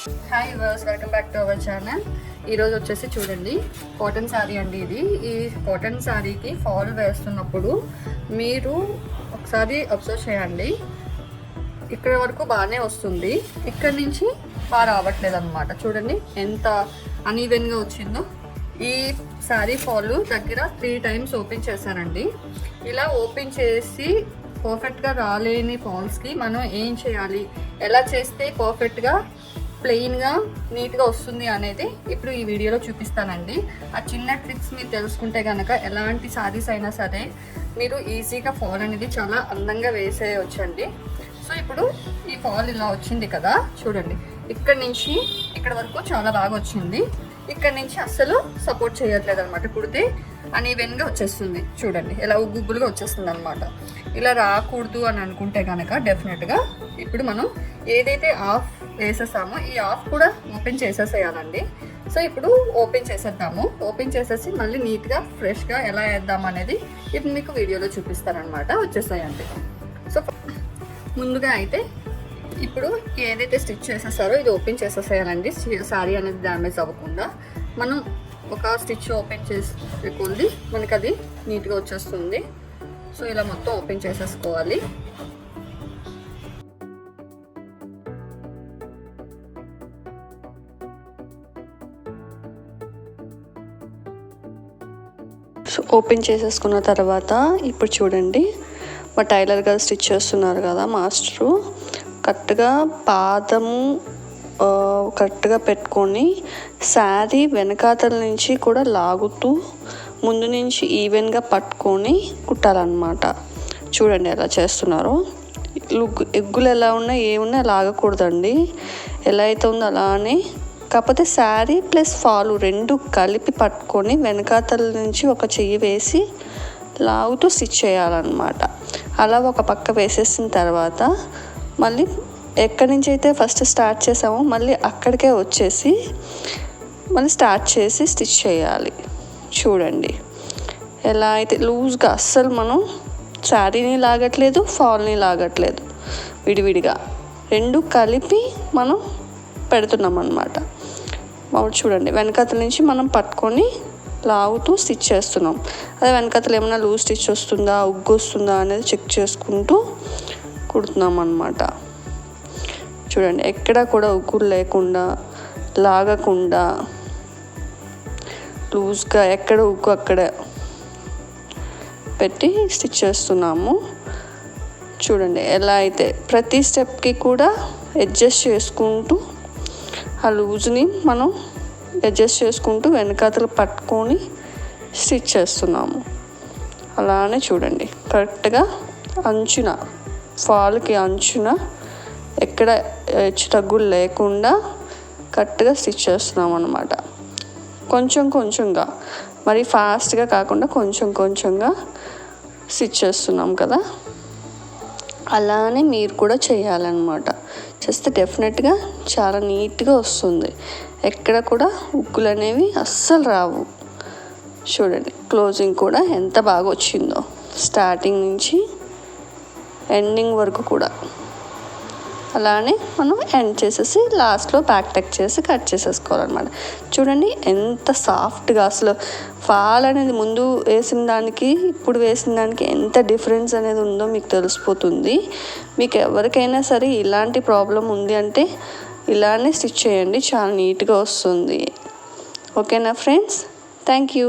Hi verse welcome back to our channel ఈరోజు వచ్చేసి చూడండి కాటన్ శారీ అండి ఇది. ఈ కాటన్ శారీకి ఫాల్ వేస్తున్నప్పుడు మీరు ఒకసారి అబ్జర్వ్ చేయండి. ఇక్కడ వరకు బాగానే వస్తుంది. ఇక్కడ నుంచి బాగా రావట్లేదు అనమాట చూడండి ఎంత అన్ఈవెన్గా వచ్చిందో. ఈ శారీ ఫాల్ దగ్గర త్రీ టైమ్స్ ఓపెన్ చేశానండి ఇలా ఓపెన్ చేసి పర్ఫెక్ట్గా రాలేని ఫాల్స్కి మనం ఏం చేయాలి? ఎలా చేస్తే పర్ఫెక్ట్గా ప్లెయిన్గా నీట్గా వస్తుంది అనేది ఇప్పుడు ఈ వీడియోలో చూపిస్తానండి. ఆ చిన్న ట్రిక్స్ మీరు తెలుసుకుంటే కనుక ఎలాంటి సారీస్ అయినా సరే మీరు ఈజీగా ఫాల్ అనేది చాలా అందంగా వేసేయొచ్చండి. సో ఇప్పుడు ఈ ఫాల్ ఇలా వచ్చింది కదా చూడండి. ఇక్కడ నుంచి ఇక్కడ వరకు చాలా బాగా వచ్చింది. ఇక్కడ నుంచి అస్సలు సపోర్ట్ చేయట్లేదు అనమాట కుడితే అనీవెన్గా వచ్చేస్తుంది. చూడండి ఇలా ఉగ్గుబ్బులుగా వచ్చేస్తుంది అనమాట ఇలా రాకూడదు అని అనుకుంటే కనుక డెఫినెట్గా ఇప్పుడు మనం ఏదైతే ఆఫ్ వేసేసాము. ఈ ఆఫ్ కూడా ఓపెన్ చేసేసేయాలండి. సో ఇప్పుడు ఓపెన్ చేసేద్దాము. ఓపెన్ చేసేసి మళ్ళీ నీట్గా ఫ్రెష్గా ఎలా వేద్దాం అనేది ఇప్పుడు మీకు వీడియోలో చూపిస్తారనమాట వచ్చేసాయండి. సో ముందుగా అయితే ఇప్పుడు ఏదైతే స్టిచ్ చేసేస్తారో ఇది ఓపెన్ చేసేసేయాలండి. శారీ అనేది డ్యామేజ్ అవ్వకుండా. మనం ఒక స్టిచ్ ఓపెన్ చేసే కొద్ది మనకి అది నీట్గా వచ్చేస్తుంది. సో ఇలా మొత్తం ఓపెన్ చేసేసుకోవాలి. సో ఓపెన్ చేసేసుకున్న తర్వాత ఇప్పుడు చూడండి మా టైలర్ గారు స్టిచ్ చేస్తున్నారు కదా మాస్టరు. కరెక్ట్గా పాదము కరెక్ట్గా పెట్టుకొని శారీ వెనకాతల నుంచి కూడా లాగుతూ ముందు నుంచి ఈవెన్గా పట్టుకొని కుట్టాలన్నమాట. చూడండి ఎలా చేస్తున్నారో. లుగ్ ఎగ్గులు ఎలా ఉన్నాయి ఏమున్నా లాగకూడదండి. ఎలా అయితే ఉందో అలానే కాకపోతే శారీ ప్లస్ ఫాలు రెండు కలిపి పట్టుకొని వెనకాతల నుంచి ఒక చెయ్యి వేసి లాగుతూ స్టిచ్ చేయాలన్నమాట. అలా ఒక పక్క వేసేసిన తర్వాత మళ్ళీ ఎక్కడి నుంచి అయితే ఫస్ట్ స్టార్ట్ చేసామో మళ్ళీ అక్కడికే వచ్చేసి మళ్ళీ స్టార్ట్ చేసి స్టిచ్ చేయాలి. చూడండి. ఎలా అయితే లూజ్గా అస్సలు మనం శారీని లాగట్లేదు ఫాల్ని లాగట్లేదు. విడివిడిగా రెండు కలిపి మనం పెడుతున్నాం అన్నమాట మామూలు చూడండి. వెనకతల నుంచి మనం పట్టుకొని లాగుతూ స్టిచ్ చేస్తున్నాం. అదే వెనకతలు ఏమైనా లూజ్ స్టిచ్ వస్తుందా ఉగ్గు వస్తుందా అనేది చెక్ చేసుకుంటూ కుడుతున్నాం అన్నమాట చూడండి ఎక్కడ కూడా ఉగ్గులు లేకుండా లాగకుండా లూజ్గా ఎక్కడ ఉగ్గు అక్కడ పెట్టి స్టిచ్ చేస్తున్నాము. చూడండి ఎలా అయితే ప్రతి స్టెప్కి కూడా అడ్జస్ట్ చేసుకుంటూ ఆ లూజ్ని మనం అడ్జస్ట్ చేసుకుంటూ వెనకాతలు పట్టుకొని స్టిచ్ చేస్తున్నాము. అలానే చూడండి కరెక్ట్గా అంచున ఫాల్కి అంచున ఎక్కడ హెచ్చు తగ్గులు లేకుండా కరెక్ట్గా స్టిచ్ చేస్తున్నాం అనమాట కొంచెం కొంచెంగా మరి ఫాస్ట్గా కాకుండా కొంచెం కొంచెంగా స్టిచ్ చేస్తున్నాం కదా. అలానే మీరు కూడా చేయాలన్నమాట. చేస్తే డెఫినెట్గా చాలా నీట్గా వస్తుంది. ఎక్కడ కూడా ఉక్కులు అనేవి అస్సలు రావు. చూడండి క్లోజింగ్ కూడా ఎంత బాగా వచ్చిందో. స్టార్టింగ్ నుంచి ఎండింగ్ వరకు కూడా. అలానే మనం ఎండ్ చేసేసి లాస్ట్లో బ్యాక్ టెక్ చేసి కట్ చేసేసుకోవాలన్నమాట. చూడండి ఎంత సాఫ్ట్గా అసలు ఫాల్ అనేది ముందు వేసిన దానికి ఇప్పుడు వేసిన దానికి ఎంత డిఫరెన్స్ అనేది ఉందో మీకు తెలిసిపోతుంది. మీకు ఎవరికైనా సరే ఇలాంటి ప్రాబ్లం ఉంది అంటే ఇలానే స్టిచ్ చేయండి చాలా నీట్గా వస్తుంది. ఓకేనా ఫ్రెండ్స్ థ్యాంక్ యూ